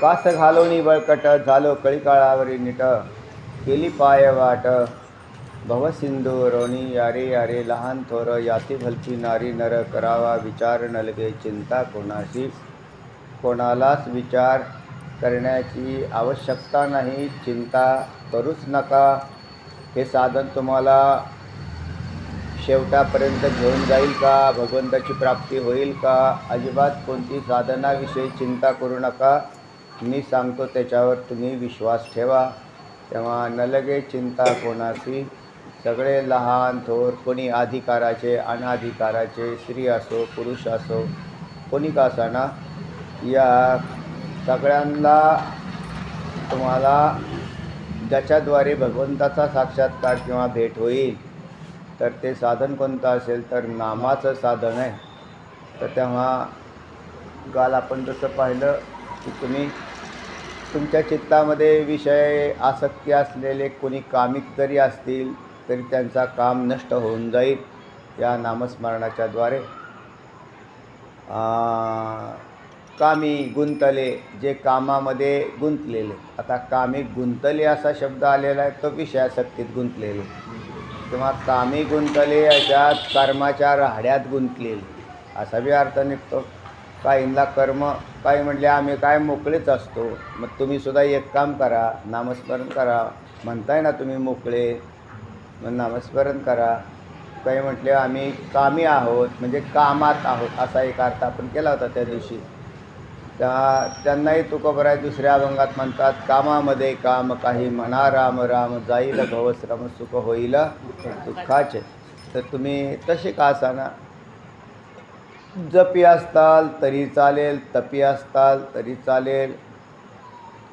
कास घालोनी बळकट झालो कळीकाळावरी निट. केली पाय वाट. भवसिंधू रोणी यारे यारे लहान थोर याती भलती नारी नर करावा विचार नलगे चिंता कोणाशी? कोणालाच विचार करण्याची आवश्यकता नाही चिंता करूच नका. हे साधन तुम्हाला शेवटापर्यंत घेऊन जाईल का? भगवंताची प्राप्ती होईल का? अजिबात कोणती साधनाविषयी चिंता करू नका. मी सांगतो त्याच्यावर तुम्ही विश्वास ठेवा. तेव्हा न लगे चिंता कोणाची सगळे लहान थोर कोणी अधिकाराचे अनाधिकाराचे स्त्री असो पुरुष असो कोणी का असाना? या सगळ्यांना तुम्हाला ज्याच्याद्वारे भगवंताचा साक्षात्कार किंवा भेट होईल तर ते साधन कोणतं असेल तर नामाचं साधन आहे. तर तेव्हा काल आपण जसं पाहिलं की तुम्ही तुमच्या चित्तामध्ये विषय आसक्ती असलेले कोणी कामिक जरी असतील तरी त्यांचा काम नष्ट होऊन जाईल या नामस्मरणाच्या द्वारे. कामी गुंतले जे कामामध्ये गुंतलेले. आता कामी गुंतले असा शब्द आलेला आहे तो विषयासक्तीत गुंतलेले. किंवा कामी गुंतले याच्यात कर्माच्या राहड्यात गुंतलेले. असा बी अर्थ निघतो. काहींना कर्म काही म्हटले आम्ही काय मोकळेच असतो. मग तुम्ही सुद्धा एक काम करा नामस्मरण करा. म्हणताय ना तुम्ही मोकळे. मग नामस्मरण करा. काही म्हटले आम्ही कामी आहोत म्हणजे कामात आहोत असा एक अर्थ आपण केला होता त्या दिवशी. त्या त्यांनाही तुकोबराय दुसऱ्या अभंगात म्हणतात कामामध्ये काम काही म्हणा राम राम जाईल भवस राम सुख होईल दुःखाचे. तर तुम्ही तसे का असाना? जपी असताल तरी चालेल तपी असताल तरी चालेल.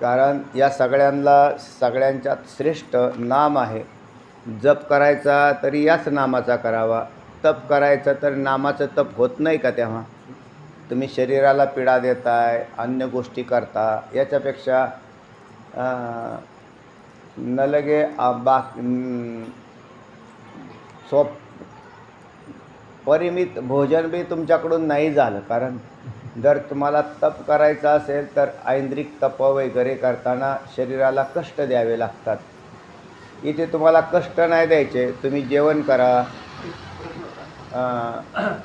कारण या सगळ्यांना सगळ्यांच्यात श्रेष्ठ नाम आहे. जप करायचा तरी याच नामाचा करावा. तप करायचं तर नामाचं तप होत नाही का तेव्हा? तुम्ही शरीराला पीडा देताय अन्य गोष्टी करता याच्यापेक्षा न लगे बा सोप परिमित भोजन बी तुमच्याकडून नाही झालं. कारण जर तुम्हाला तप करायचं असेल तर ऐंद्रिक तप वगैरे करताना शरीराला कष्ट द्यावे लागतात. इथे तुम्हाला कष्ट नाही द्यायचे. तुम्ही जेवण करा.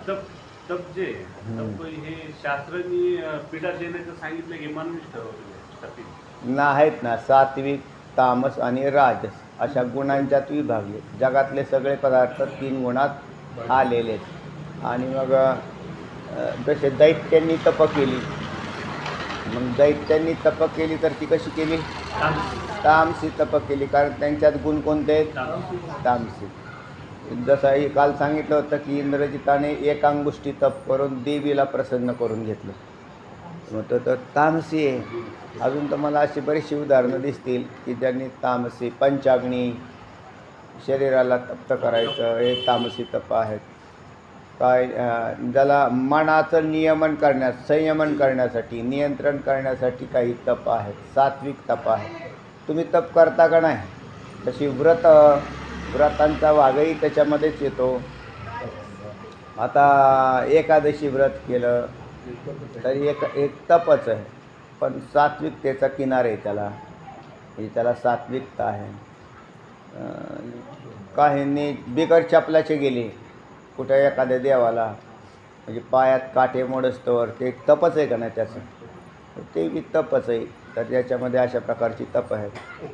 तप तप जे तप हे शास्त्रांनी अं, पिढा देण्याचं सांगितलं की ठरवलेलं नाहीत ना. सात्विक तामस आणि राजस अशा गुणांच्यात विभागले. जगातले सगळे पदार्थ तीन गुणात आलेले आहेत. आणि मग जसे दैत्यांनी तप केली. मग दैत्यांनी तप केली तर ती कशी केली? तामसी तप केली. कारण त्यांच्यात गुण कोणते आहेत? तामसी. जसं काल सांगितलं होतं की इंद्रजिताने एक अंगुष्टी तप करून देवीला प्रसन्न करून घेतलं. मग तर तामसी आहे. अजून तर मला अशी बरीचशी उदाहरणं दिसतील की ज्यांनी तामसी पंचाग्नी शरीराला तप्त करायचं हे तामसी तप आहेत. काय ज्याला मनाचं नियमन करण्यास संयमन करण्यासाठी नियंत्रण करण्यासाठी काही तप आहेत सात्विक तप आहेत. तुम्ही तप करता का नाही? तशी व्रत व्रतांचा वागही त्याच्यामध्येच येतो. आता एकादशी व्रत केलं तरी एक एक तपच आहे. पण सात्विकतेचा किनार आहे त्याला. म्हणजे त्याला सात्विकता आहे. काहींनी बिगर चपलाचे गेले कुठे एखाद्या देवाला. म्हणजे पायात काटे मोडस्तवर ते एक तपच आहे का नाही त्याचं? ते बी तपच आहे. तर याच्यामध्ये अशा प्रकारची तप आहेत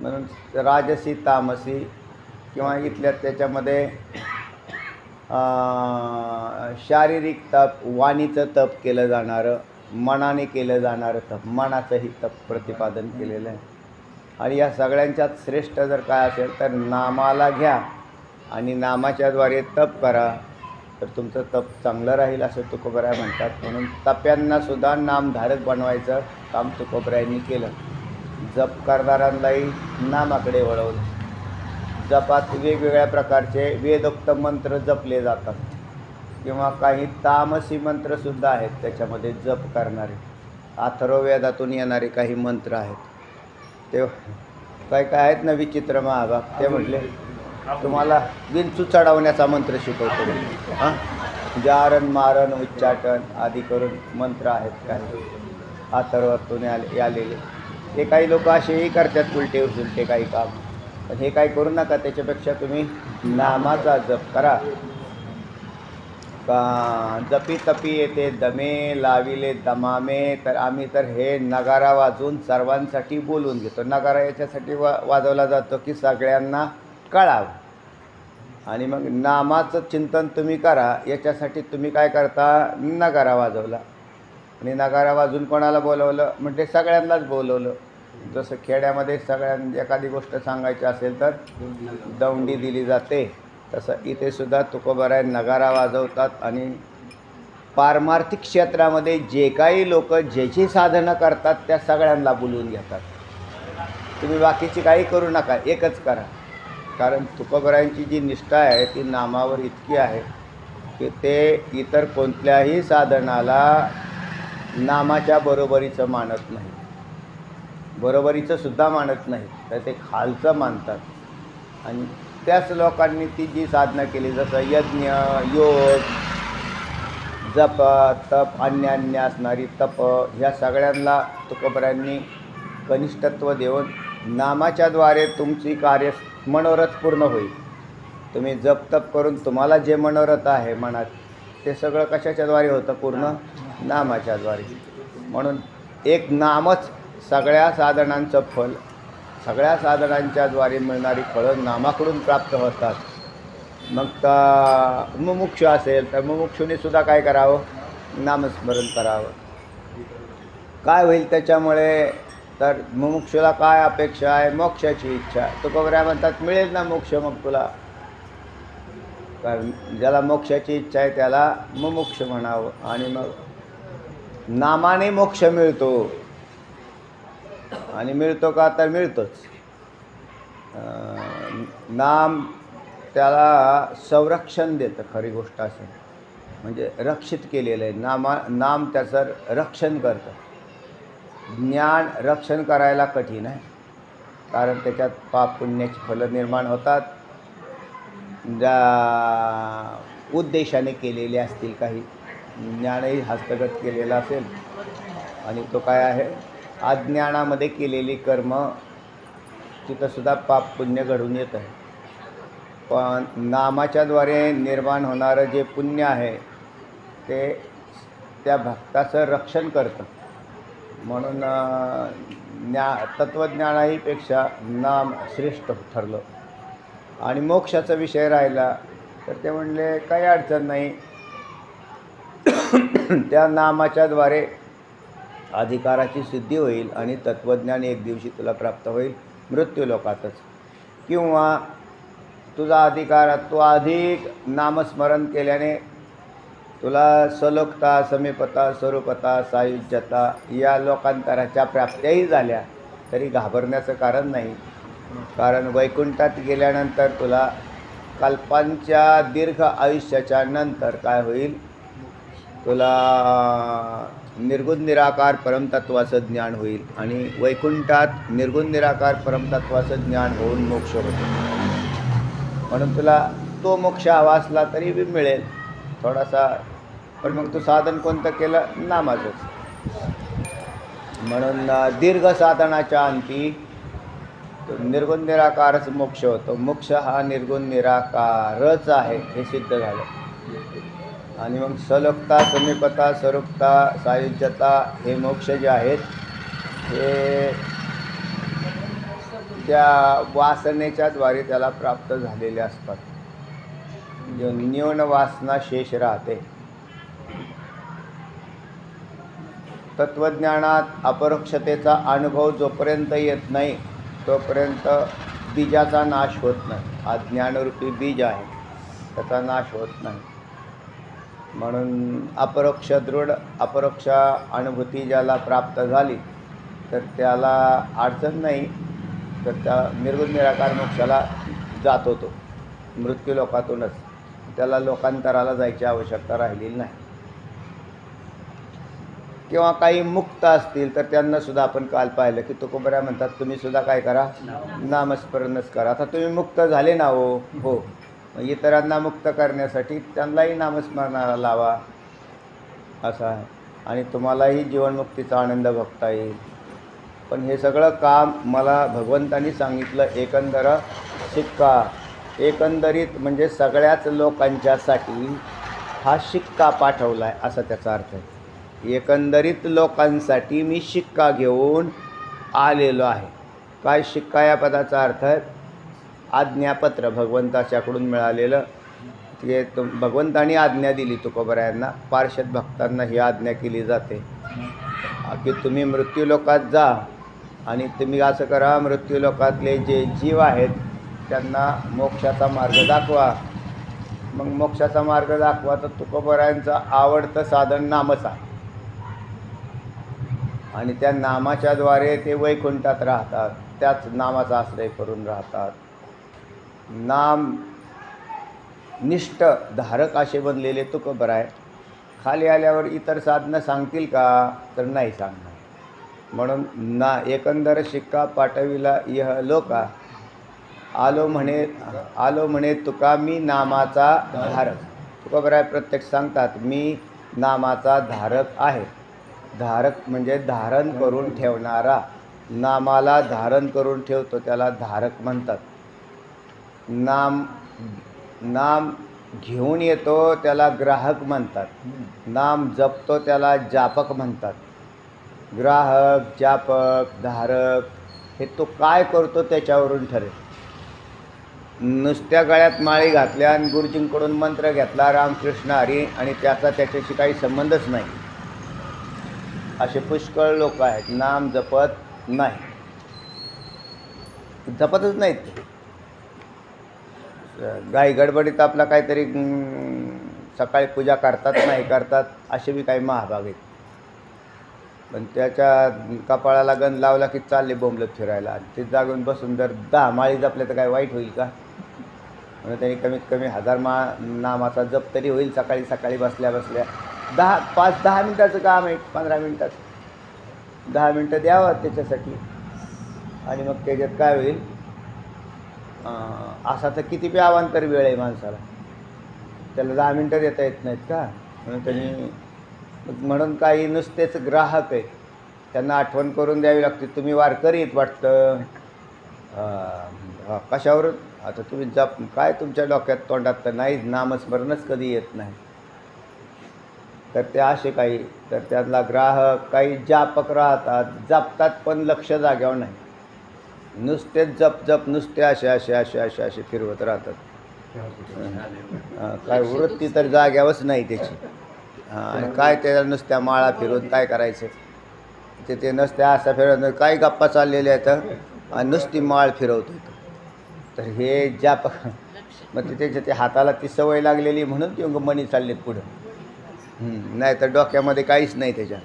म्हणून राजसी तामसी किंवा इथल्या त्याच्यामध्ये शारीरिक तप वाणीचं तप केलं जाणारं मनाने केलं जाणारं तप मनाचंही तप प्रतिपादन केलेलं आहे. आणि या सगळ्यांच्यात श्रेष्ठ जर काय असेल तर नामाला घ्या आणि नामाच्याद्वारे तप करा. तर तुमचं तप चांगलं राहील असं तुकोबराय म्हणतात. म्हणून तप्यांनासुद्धा नामधारक बनवायचं काम तुकोबरायांनी केलं. जप करणाऱ्यांनाही नामाकडे वळवलं. जपात वेगवेगळ्या प्रकारचे वेदोक्त मंत्र जपले जातात. किंवा काही तामसी मंत्रसुद्धा आहेत त्याच्यामध्ये जप करणारे. अथर्ववेदातून येणारे काही मंत्र आहेत. ते काय काय आहेत ना विचित्र महाभाग ते म्हटले तुम्हाला विंचू चढवण्याचा मंत्र शिकवतो. हां? जारण मारण उच्चाटन आदी करून मंत्र आहेत काही. आतर्वातून आले आलेले ते काही लोक असेही करतात उलटे उलटे काही काम. पण हे काही करू नका त्याच्यापेक्षा तुम्ही नामाचा जप करा. जपी तपी येते दमे लाविले दमामे. तर आम्ही तर हे नगारा वाजून सर्वांसाठी बोलून घेतो. नगारा याच्यासाठी वा वाजवला जातो की सगळ्यांना कळावं. आणि मग नामाचं चिंतन तुम्ही करा. याच्यासाठी तुम्ही काय करता? नगारा वाजवला. आणि नगारा वाजून कोणाला बोलवलं? म्हणजे सगळ्यांनाच बोलवलं. जसं खेड्यामध्ये सगळ्यां एखादी गोष्ट सांगायची असेल तर दौंडी दिली जाते. तसं इथे सुद्धा तुकोबराय नगारा वाजवतात आणि पारमार्थिक क्षेत्रामध्ये जे काही लोक ज्याची साधनं करतात त्या सगळ्यांना बोलवून घेतात. तुम्ही बाकीची काही करू नका एकच करा. कारण तुकोबरायांची जी निष्ठा आहे ती नामावर इतकी आहे की ते इतर कोणत्याही साधनाला नामाच्या बरोबरीचं मानत नाही बरोबरीचं सुद्धा मानत नाही तर ते खालचं मानतात. आणि त्याच लोकांनी ती जी साधना केली जसं यज्ञ योग जप तप अन्य अन्य असणारी तप ह्या सगळ्यांना तुकोबरायांनी कनिष्ठत्व देऊन नामाच्याद्वारे तुमची कार्य मनोरथ पूर्ण होईल. तुम्ही जप तप करून तुम्हाला जे मनोरथ आहे मनात ते सगळं कशाच्याद्वारे होतं पूर्ण? नामाच्याद्वारे म्हणून एक नामच सगळ्या साधनांचं फल सगळ्या साधनांच्याद्वारे मिळणारी फळं नामाकडून प्राप्त होतात. मग तर मुमुक्षु असेल तर मुमुक्षुने सुद्धा काय करावं? नामस्मरण करावं. काय होईल त्याच्यामुळे? तर मुमुक्षुला काय अपेक्षा आहे? मोक्षाची इच्छा. तुकोबऱ्या म्हणतात मिळेल ना मोक्ष मग तुला. कारण ज्याला मोक्षाची इच्छा आहे त्याला मुमुक्ष म्हणावं. आणि मग नामाने मोक्ष मिळतो. आणि मिळतो का तर मिळतोच. नाम त्याला संरक्षण देतं खरी गोष्ट असं म्हणजे रक्षित केलेलं आहे. नामा नाम त्याचं रक्षण करतं. ज्ञान रक्षण करायला कठीण आहे. कारण त्याच्यात पाप पुण्याची फलं निर्माण होतात. ज्या उद्देशाने केलेले असतील काही. ज्ञानही हस्तगत केलेला असेल. आणि तो काय आहे? अज्ञानामध्ये केलेली कर्म तिथंसुद्धा पाप पुण्य घडून येत आहे. पण नामाच्याद्वारे निर्माण होणारं जे पुण्य आहे ते त्या भक्ताचं रक्षण करतं. म्हणून ज्ञा तत्त्वज्ञानाहीपेक्षा नाम श्रेष्ठ ठरलं. आणि मोक्षाचा विषय राहिला तर ते म्हणले काही अडचण नाही. त्या नामाच्याद्वारे अधिकाराची सिद्धी होईल आणि तत्त्वज्ञान एक दिवशी तुला प्राप्त होईल मृत्यू लोकातच. किंवा तुझा अधिकार तू अधिक नामस्मरण केल्याने तुला सलोकता समीपता स्वरूपता सायुज्यता या लोकांतराच्या प्राप्त्याही झाल्या तरी घाबरण्याचं कारण नाही. कारण वैकुंठात गेल्यानंतर तुला कल्पांच्या दीर्घ आयुष्याच्या नंतर काय होईल? तुला निर्गुण निराकार परमतत्वाचं ज्ञान होईल आणि वैकुंठात निर्गुण निराकार परमतत्वाचं ज्ञान होऊन मोक्ष होतो म्हणून तुला तो मोक्ष हवा असला तरी बी मिळेल. थोडासा पण मग तू साधन कोणतं केलं? नामाचंच. म्हणून दीर्घ साधनाच्या अंती निर्गुण निराकारच मोक्ष होतो. मोक्ष हा निर्गुण निराकारच आहे हे सिद्ध झालं. आणि मग सलगता समीपता स्वरूपता सायुज्यता हे मोक्ष जे आहेत हे त्या वासनेच्याद्वारे त्याला प्राप्त झालेले असतात. म्हणजे न्यून वासना शेष राहते. तत्त्वज्ञानात अपरोक्षतेचा अनुभव जोपर्यंत येत नाही तोपर्यंत बीजाचा नाश होत नाही. हा ज्ञानरूपी बीज आहे. त्याचा नाश होत नाही. म्हणून अपरोक्ष दृढ अपरोक्ष अनुभूती ज्याला प्राप्त झाली तर त्याला अडचण नाही. तर त्या निर्गुण निराकार मोक्षाला जात होतो. मृत्यू लोकातूनच. त्याला लोकांतराला जायची आवश्यकता राहिलेली नाही. किंवा काही मुक्त असतील तर त्यांना सुद्धा आपण काल पाहिलं की तुकोबऱ्या म्हणतात तुम्ही सुद्धा काय करा? नामस्मरणच करा. आता तुम्ही मुक्त झाले ना हो? हो. मग इतरांना मुक्त करण्यासाठी त्यांनाही नामस्मरणाला लावा असं आहे. आणि तुम्हालाही जीवनमुक्तीचा आनंद बघता येईल. पण हे सगळं काम मला भगवंतानी सांगितलं एकंदर शिक्का. एकंदरीत म्हणजे सगळ्याच लोकांच्यासाठी हा शिक्का पाठवला आहे असा त्याचा अर्थ आहे. एकंदरीत लोकांसाठी मी शिक्का घेऊन आलेलो आहे. काय शिक्का या पदाचा अर्थ आहे? आज्ञापत्र भगवंताच्याकडून मिळालेलं. ते तुम भगवंतानी आज्ञा दिली तुकोबरायांना. पार्षद भक्तांना ही आज्ञा केली जाते. की तुम्ही मृत्यूलोकात जा आणि तुम्ही असं करा मृत्यूलोकातले जे जीव आहेत त्यांना मोक्षाचा मार्ग दाखवा. मग मोक्षाचा मार्ग दाखवा तर तुकोबरायांचं आवडतं साधन नामच आहे. आणि त्या नामाच्याद्वारे ते वैकुंठात राहतात. त्याच नामाचा आश्रय करून राहतात. नाम निष्ठ धारक असे बनलेले तुकोबर आहे. खाली आल्यावर इतर साधनं सांगतील का? तर नाही सांगणार. म्हणून ना एकंदर शिक्का पाठविला यह लोका. आलो म्हणे आलो म्हणे तुका मी नामाचा धारक. तुका बरं आहे प्रत्यक्ष सांगतात मी नामाचा धारक आहे. धारक म्हणजे धारण करून ठेवणारा. नामाला धारण करून ठेवतो त्याला धारक म्हणतात. नाम नाम घेऊन येतो त्याला ग्राहक म्हणतात. नाम जपतो त्याला जापक म्हणतात. ग्राहक जापक धारक हे तो काय करतो त्याच्यावरून ठरेल. नुसत्या गळ्यात माळी घातल्या आणि गुरुजींकडून मंत्र घेतला रामकृष्ण हरी आणि त्याचा त्याच्याशी काही संबंधच नाही. असे पुष्कळ लोक आहेत. नाम जपत नाही. जपतच नाहीत ते. गाई गडबडीत आपला काहीतरी सकाळी पूजा करतात नाही करतात असे बी काही महाभाग आहेत. पण त्याच्या कपाळाला गंध लावला की चालले बोंबलत फिरायला. आणि ते जागून बसून जर दहा माळी जपल्या तर काय वाईट होईल का? म्हणून त्यांनी कमीत कमी हजार मा नामाचा जप तरी होईल सकाळी सकाळी बसल्या बसल्या. दहा पाच दहा मिनटाचं काम आहे पंधरा मिनटात दहा मिनटं द्यावं त्याच्यासाठी. आणि मग त्याच्यात काय होईल? असा तर किती बी अवांतर वेळ आहे माणसाला. त्याला दहा मिनटं देता येत नाहीत का? म्हणून त्यांनी म्हणून काही नुसतेच ग्राहक आहे. त्यांना आठवण करून द्यावी लागते तुम्ही वारकरीत वाटतं. कशावरून? आता तुम्ही जप काय तुमच्या डोक्यात तोंडात तर नाही नामस्मरणच कधी येत नाही. तर ते असे काही तर त्यातला ग्राहक काही जापक राहतात जपतात पण लक्ष जाग्यावर नाही. नुसतेच जप जप नुसते असे असे असे असे असे फिरवत राहतात. काय वृत्ती तर जाग्यावरच नाही त्याची. हां, आणि काय त्याला नुसत्या माळा फिरवून काय करायचं? ते ते नसत्या असा फिरवत काय गप्पा चाललेल्या आहेत आणि नुसती माळ फिरवतो तर हे ज्या प मग ते त्याच्या ते हाताला ती सवय लागलेली म्हणून ती मणी चाललीत पुढं. नाही तर डोक्यामध्ये काहीच नाही त्याच्या.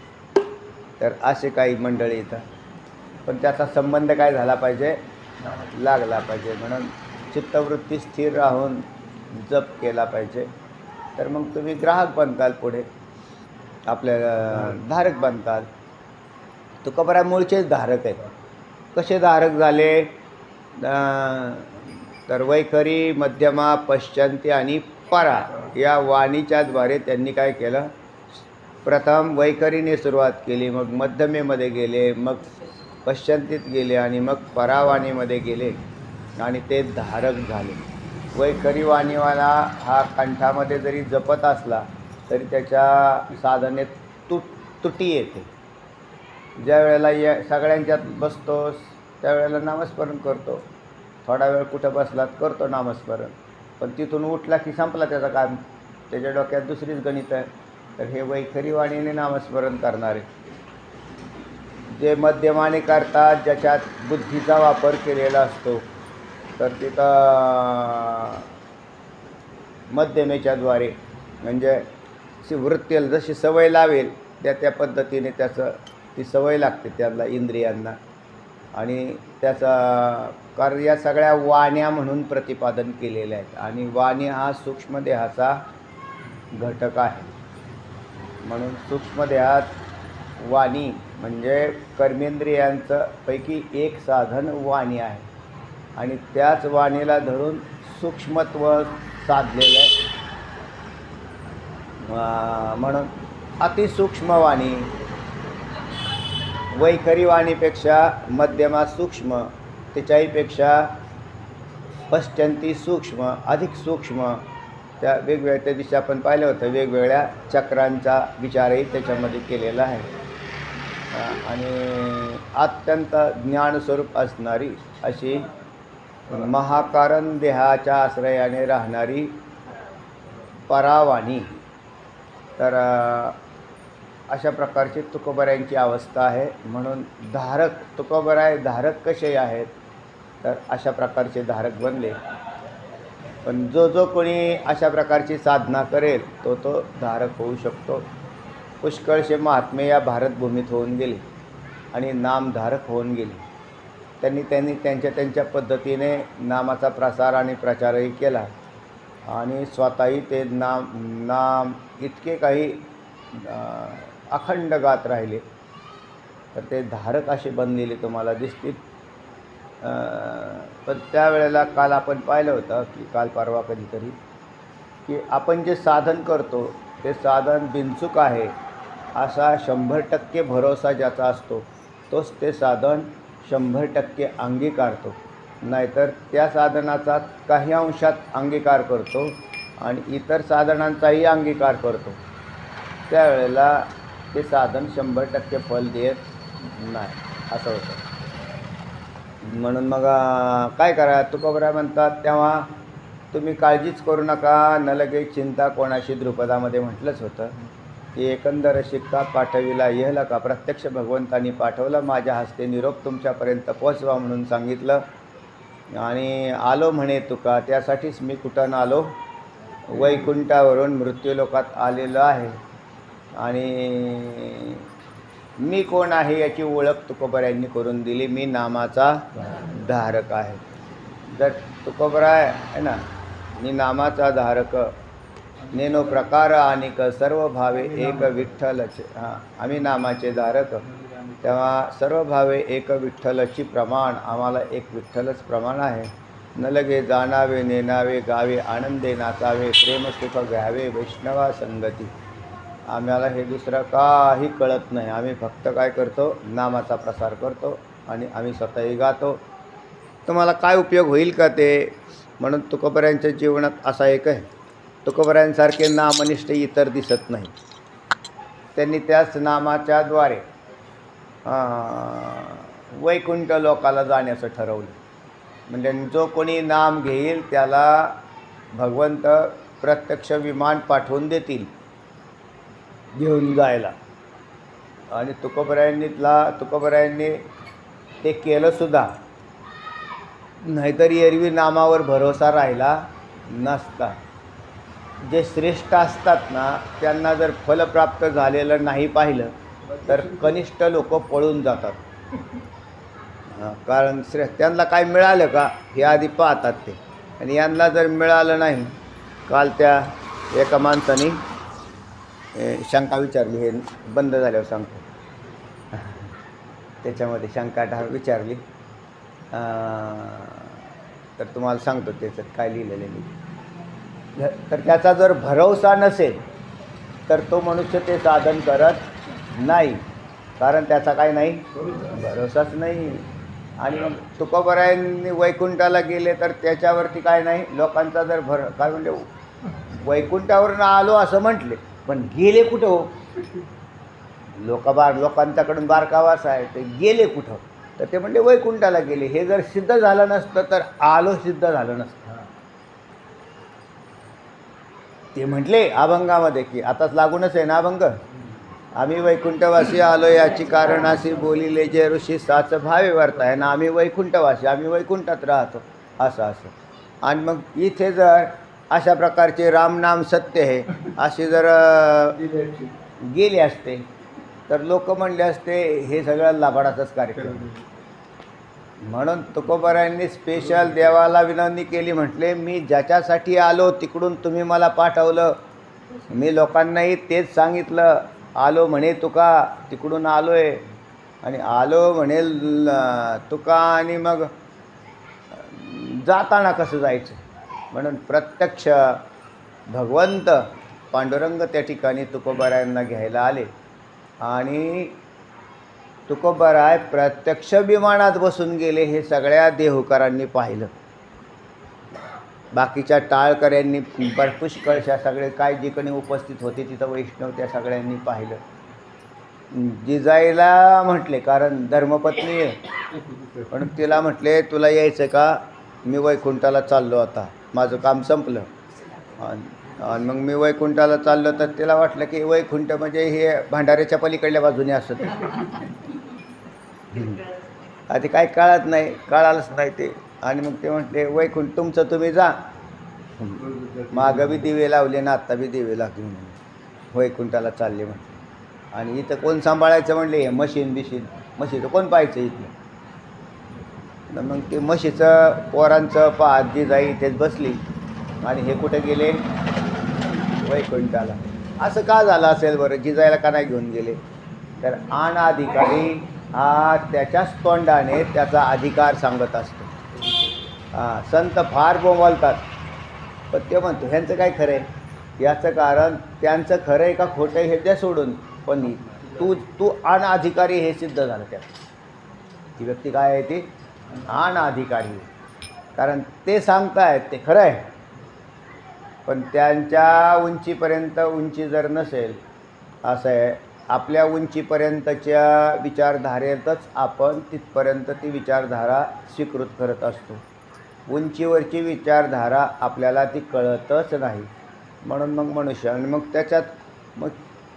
तर असे काही मंडळी येतात पण त्याचा संबंध काय झाला पाहिजे? लागला पाहिजे. म्हणून चित्तवृत्ती स्थिर राहून जप केला पाहिजे. तर मग तुम्ही ग्राहक बनताल पुढे. आपल्या धारक बनताल. तुकोबरा मूळचेच धारक आहेत. कसे धारक झाले? तर वैखरी मध्यमा पश्चंती आणि परा या वाणीच्याद्वारे त्यांनी काय केलं? प्रथम वैखरीने सुरुवात केली. मग मध्यमेमध्ये गेले. मग पश्चंतीत गेले आणि मग परावाणीमध्ये गेले आणि ते धारक झाले. वैखरी वाणीवाला हा कंठामध्ये जरी जपत असला तरी त्याच्या साधनेत तुट तुटी येते. ज्या वेळेला या सगळ्यांच्यात बसतोस त्यावेळेला नामस्मरण करतो. थोडा वेळ कुठं बसलात करतो नामस्मरण. पण तिथून उठला की संपला त्याचा काम. त्याच्या डोक्यात दुसरीच गणित आहे. तर हे वैखरी वाणीने नामस्मरण करणारे. जे मध्यमाने करतात ज्याच्यात बुद्धीचा वापर केलेला असतो तर तिथं मध्यमेच्याद्वारे म्हणजे वृत्तीला जशी सवय लावेल त्या त्या पद्धतीने त्याचं ती सवय लागते त्याला इंद्रियांना. आणि त्याचा कारण या सगळ्या वाण्या म्हणून प्रतिपादन केलेल्या आहेत आणि वाणी हा सूक्ष्मदेहाचा घटक आहे. म्हणून सूक्ष्मदेहात वाणी म्हणजे कर्मेंद्रियांचं पैकी एक साधन वाणी आहे. आणि त्याच वाणीला धरून सूक्ष्मत्व साधलेलं आहे. म्हणून अतिसूक्ष्म वाणी. वैखरी वाणीपेक्षा मध्यमा सूक्ष्म त्याच्याहीपेक्षा पश्चंती सूक्ष्म अधिक सूक्ष्म त्या वेगवेगळ्या त्या दिवशी आपण पाहिलं होतं वेगवेगळ्या चक्रांचा विचारही त्याच्यामध्ये केलेला आहे. आणि अत्यंत ज्ञानस्वरूप असणारी अशी महाकारण देहाच्या आश्रयाने राहणारी परावाणी. तर अशा प्रकारची तुकोबऱ्यांची अवस्था आहे. म्हणून धारक तुकोबराय धारक कसे आहेत? तर अशा प्रकारचे धारक बनले. पण जो जो कोणी अशा प्रकारची साधना करेल तो तो धारक होऊ शकतो. पुष्कळशे महात्मे या भारतभूमीत होऊन गेले आणि नामधारक होऊन गेले. त्यांनी त्यांनी त्यांच्या त्यांच्या पद्धतीने नामाचा प्रसार आणि प्रचारही केला. आणि स्वतःही ते नाम नाम इतके काही अखंड गात राहिले. तर ते धारक असे बनलेले तुम्हाला दिसतील. पण त्यावेळेला काल आपण पाहिलं होतं की काल परवा कधीतरी की आपण जे साधन करतो ते साधन बिनचूक आहे. असा शंभर टक्के भरोसा ज्याचा असतो तोच ते साधन शंभर टक्के अंगीकारतो. नाहीतर त्या साधनाचा काही अंशात अंगीकार करतो आणि इतर साधनांचाही अंगीकार करतो. त्यावेळेला ते साधन शंभर टक्के फल देत नाही असं होतं. म्हणून मग काय करा तुकोबरा म्हणतात तेव्हा तुम्ही काळजीच करू नका. न लगे चिंता कोणाशी द्रुपदामध्ये म्हटलंच होतं. एकंदर शिक्का पाठविला येहला का? प्रत्यक्ष भगवंतानी पाठवलं. माझ्या हस्ते निरोप तुमच्यापर्यंत पोचवा म्हणून सांगितलं. आणि आलो म्हणे तुका. त्यासाठीच मी कुठं आलो? वैकुंठावरून मृत्यूलोकात आलेलो आहे. आणि मी कोण आहे याची ओळख तुकोबऱ्यांनी करून दिली. मी नामाचा धारक आहे. जर तुकोबरा आहे ना? मी नामाचा धारक नेनो प्रकार आणि क सर्व भावे एक विठ्ठलचे हां आम्ही नामाचे धारक. तेव्हा सर्व भावे एक विठ्ठलची प्रमाण आम्हाला एक विठ्ठलच प्रमाण आहे. न लगे जाणावे नेणावे गावे आनंदे नाचावे प्रेमसुख घ्यावे वैष्णवा संगती. आम्हाला हे दुसरं काही कळत नाही. आम्ही फक्त काय करतो? नामाचा प्रसार करतो आणि आम्ही स्वतःही गातो. तुम्हाला काय उपयोग होईल का ते? म्हणून तुकोबऱ्यांच्या जीवनात असा एक आहे. तुकोबऱ्यांसारखे नामनिष्ठ इतर दिसत नाही. त्यांनी त्याच नामाच्याद्वारे वैकुंठ लोकाला जाण्याचं ठरवलं. म्हणजे जो कोणी नाम घेईल त्याला भगवंत प्रत्यक्ष विमान पाठवून देतील घेऊन जायला. आणि तुकोबरायांनीतला तुकोबरायांनी ते केलंसुद्धा नाहीतर एरवी नामावर भरोसा राहिला नसता. जे श्रेष्ठ असतात ना त्यांना जर फल प्राप्त झालेलं नाही पाहिलं तर कनिष्ठ लोक पळून जातात. कारण श्रे त्यांना काय मिळालं का हे आधी पाहतात ते. आणि यांना जर मिळालं नाही काल त्या एका माणसाने शंका विचारली हे बंद झाल्यावर सांगतो. त्याच्यामध्ये शंका ढा विचारली. तर तुम्हाला सांगतो त्याच्यात काय लिहिलेलं मी. तर त्याचा जर भरवसा नसेल तर तो मनुष्य ते साधन करत नाही. कारण त्याचा काय नाही भरोसाच नाही. आणि मग तुकोबरायांनी वैकुंठाला गेले तर त्याच्यावरती काय नाही लोकांचा जर भर काय म्हणजे वैकुंठावरून आलो असं म्हटले पण गेले कुठं हो? लोक बार लोकांच्याकडून बारकावास आहे ते गेले कुठं? तर ते म्हणजे वैकुंठाला गेले. हे जर सिद्ध झालं नसतं तर आलो सिद्ध झालं नसतं. ते म्हटले अभंगामध्ये की आताच लागूनच आहे ना अभंग? आम्ही वैकुंठवासी आलो याची कारण अशी बोलिले जे ऋषी साच भावे वर्ताय ना आम्ही वैकुंठवासी आम्ही वैकुंठात राहतो. असं असं. आणि मग इथे जर अशा प्रकारचे रामनाम सत्य आहे अशी जर अं, गेले असते तर लोक म्हणले असते हे सगळं लाभाडाचाच कार्यक्रम म्हणून तुकोबरायांनी स्पेशल देवाला विनवणी केली म्हटले मी ज्याच्यासाठी आलो तिकडून तुम्ही मला पाठवलं. मी लोकांनाही तेच सांगितलं आलो म्हणे तुका तिकडून आलो आहे आणि आलो म्हणेल तुका आणि मग जाताना कसं जायचं? म्हणून प्रत्यक्ष भगवंत पांडुरंग त्या ठिकाणी तुकोबारायांना घ्यायला आले. आणि तुकोबाराय प्रत्यक्ष विमानात बसून गेले हे सगळ्या देहुकरांनी पाहिलं. बाकीच्या टाळकऱ्यांनी पर पुष्कळशा सगळे काय जिकडे उपस्थित होते तिथं वैष्णव त्या सगळ्यांनी पाहिलं. जिजाईला म्हटले कारण धर्मपत्नी आहे. पण तिला म्हटले तुला यायचं का? मी वैकुंठाला चाललो आता. माझं काम संपलं. आणि आणि मग मी वैकुंठाला चाललो तर तिला वाटलं की वैकुंठ म्हणजे हे भांडाऱ्याच्या पलीकडल्या बाजूने असत. आधी काय कळत नाही कळालंच नाही ते. आणि मग ते म्हटले वैकुंठ तुमचं तुम्ही जा. मागं बी दिवे लावले ना आत्ता बी दिवे लागले म्हणून. वैकुंठाला चालले म्हटले. आणि इथं कोण सांभाळायचं म्हणले? हे मशीन बिशीन. म्हशीचं कोण पाहायचं इथलं? मग ते म्हशीचं पोरांचं पा जी जाई इथेच बसली. आणि हे कुठे गेले? वैकुंठाला. असं का झालं असेल बरं? जिजायला का नाही घेऊन गेले? तर अनाधिकारी अधिकारी हा त्याच्याच तोंडाने त्याचा अधिकार सांगत असतो. हां संत फार बोंबलतात. पण ते म्हणतो ह्यांचं काय खरं आहे? याचं कारण त्यांचं खरं आहे का खोटं आहे हे द्या सोडून. पण तू तू आण अधिकारी हे सिद्ध झालं त्यात. ती व्यक्ती काय आहे ती? आण अधिकारी. कारण ते सांगतायत ते खरं आहे. पण त्यांच्या उंचीपर्यंत उंची जर नसेल असं आहे आपल्या उंचीपर्यंतच्या विचारधारेतच आपण तिथपर्यंत ती विचारधारा स्वीकृत करत असतो. उंचीवरची विचारधारा आपल्याला ती कळतच नाही. म्हणून मग मनुष्य आणि मग त्याच्यात मग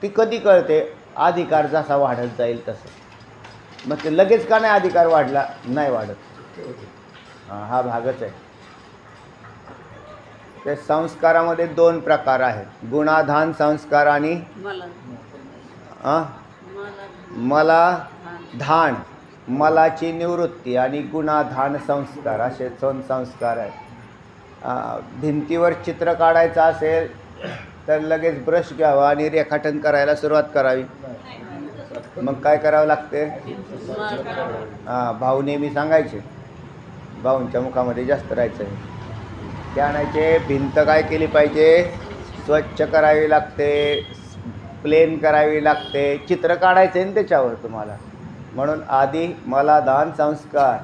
ती कधी कळते? अधिकार जसा वाढत जाईल तसं. मग ते लगेच का नाही अधिकार वाढला? नाही वाढत. हां हा भागच आहे. ते संस्कारामध्ये दोन प्रकार आहेत. गुणाधान संस्कार आणि आ, मला धाण धान मलाची निवृत्ती आणि गुणाधान संस्कार असे दोन संस्कार आहेत. भिंतीवर चित्र काढायचं असेल तर लगेच ब्रश घ्यावा आणि रेखाटन करायला सुरुवात करावी. मग काय करावं लागते? हां भाऊ नेहमी सांगायचे. भाऊंच्या मुखामध्ये जास्त राहायचं आहे. ते आणायचे भिंत काय केली पाहिजे? स्वच्छ करावी लागते. प्लेन करावी लागते चित्र काढायचं आहे ना त्याच्यावर तुम्हाला. म्हणून आधी मला दान संस्कार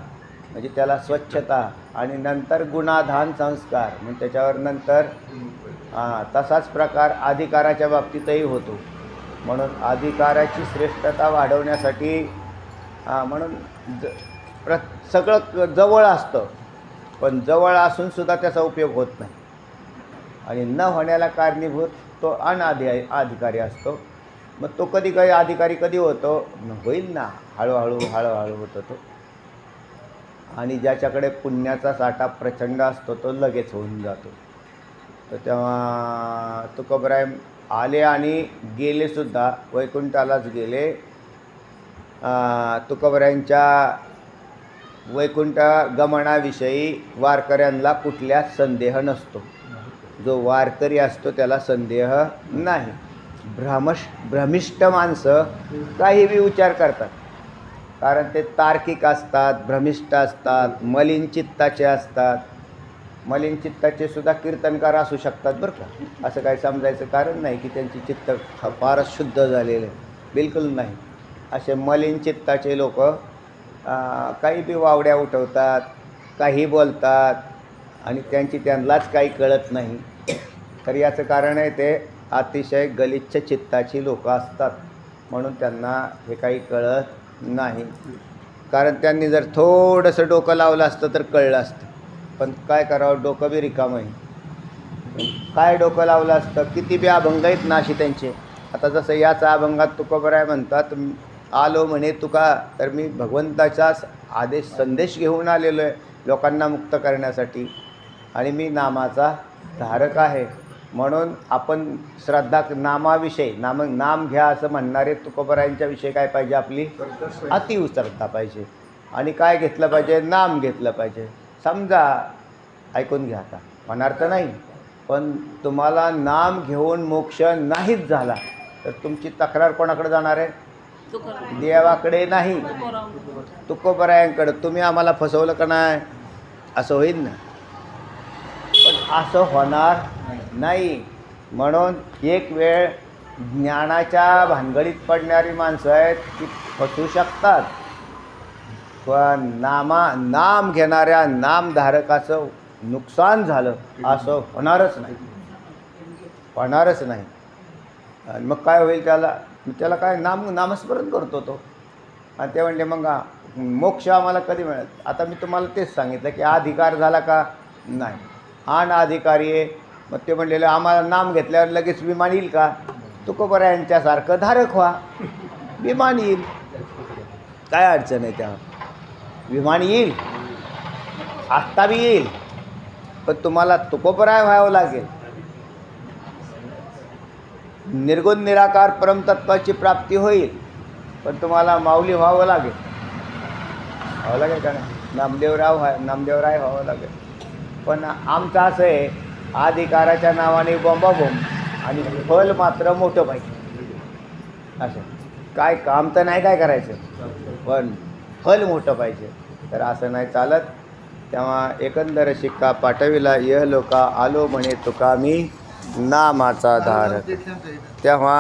म्हणजे त्याला स्वच्छता आणि नंतर गुणाधान संस्कार म्हणजे त्याच्यावर नंतर हां तसाच प्रकार अधिकाराच्या बाबतीतही होतो. म्हणून अधिकाराची श्रेष्ठता वाढवण्यासाठी हां म्हणून ज प्र सगळं जवळ असतं. पण जवळ असूनसुद्धा त्याचा उपयोग होत नाही. आणि न होण्याला कारणीभूत तो अनाधी अधिकारी असतो. मग तो कधी काही अधिकारी कधी होतो? होईल ना. हळूहळू हळूहळू होतो तो. आणि ज्याच्याकडे पुण्याचा साठा प्रचंड असतो तो लगेच होऊन जातो. तर तेव्हा तुकोबराय आले आणि गेलेसुद्धा वैकुंठालाच गेले. अं, तुकोबरायांच्या वैकुंठ गमनाविषयी वारकऱ्यांना कुठल्याच संदेह नसतो. जो वारकरी असतो त्याला संदेह नाही. भ्रमश भ्रमिष्ट माणसं काही बी विचार करतात. कारण ते तार्किक असतात भ्रमिष्ट असतात मलिन चित्ताचे असतात. मलिन चित्ताचे सुद्धा कीर्तनकार असू शकतात बरं का. असं काही समजायचं कारण नाही की त्यांची चित्त फारच शुद्ध झालेले बिलकुल नाही. असे मलिन चित्ताचे लोक काही बी वावड्या उठवतात काही बोलतात आणि त्यांची त्यांनाच काही कळत नाही. तर याचं कारण आहे ते अतिशय गलिच्छ चित्ताची लोकं असतात. म्हणून त्यांना हे काही कळत नाही. कारण त्यांनी जर थोडंसं डोकं लावलं असतं तर कळलं असतं. पण काय करावं? डोकं बी रिकामं आहे. काय डोकं लावलं असतं? किती बी अभंग आहेत ना अशी त्यांचे. आता जसं याचा अभंगात तुकोबराय म्हणतात आलो म्हणे तुका तर मी भगवंताचाच आदेश संदेश घेऊन आलेलो आहे लोकांना मुक्त करण्यासाठी. आणि मी नामाचा धारक आहे. म्हणून आपण श्रद्धा नामाविषयी नाम नाम घ्या असं म्हणणारे तुकोबरायांच्या विषयी काय पाहिजे आपली? अति श्रद्धा पाहिजे. आणि काय घेतलं पाहिजे? नाम घेतलं पाहिजे. समजा ऐकून घ्या आता. होणार तर नाही. पण तुम्हाला नाम घेऊन मोक्ष नाहीच झाला तर तुमची तक्रार कोणाकडे जाणार आहे? देवाकडे नाही. तुकाराम तुकोबरायांकडे. तुम्ही आम्हाला फसवलं का नाही? असं होईल ना? असं होणार नाही. म्हणून एक वेळ ज्ञानाच्या भानगडीत पडणारी माणसं आहेत ती फसू शकतात. पण नामा नाम घेणाऱ्या नामधारकाचं नुकसान झालं असं होणारच नाही. होणारच नाही. आणि मग काय होईल त्याला? त्याला काय नाम नामस्मरण करतो तो. आणि ते म्हणले मग मोक्ष आम्हाला कधी मिळत आता मी तुम्हाला तेच सांगितलं की अधिकार झाला का? नाही. अनधिकारी आहे. मग ते म्हणलेलं आम्हाला नाम घेतल्यावर लगेच विमान येईल का? तुकोबऱ्यांच्यासारखं धारक व्हा. विमान येईल. काय अडचण आहे त्या? विमान येईल. आत्ता बी येईल. पण तुम्हाला तुकोबराय व्हावं लागेल. निर्गुण निराकार परमतत्वाची प्राप्ती होईल. पण तुम्हाला माऊली व्हावं लागेल. व्हावं लागेल का नाही? नामदेवराव व्हा नामदेवराय व्हावं लागेल. पण आमचं असं आहे अधिकाराच्या नावाने बोंबाबोंब आणि फल मात्र मोठं पाहिजे. असं. काय काम तर नाही काय करायचं पण फल मोठं पाहिजे. तर असं नाही चालत. तेव्हा एकंदर शिक्का पाठविला यह लोका आलो म्हणे तुका मी नामाचा धारक. तेव्हा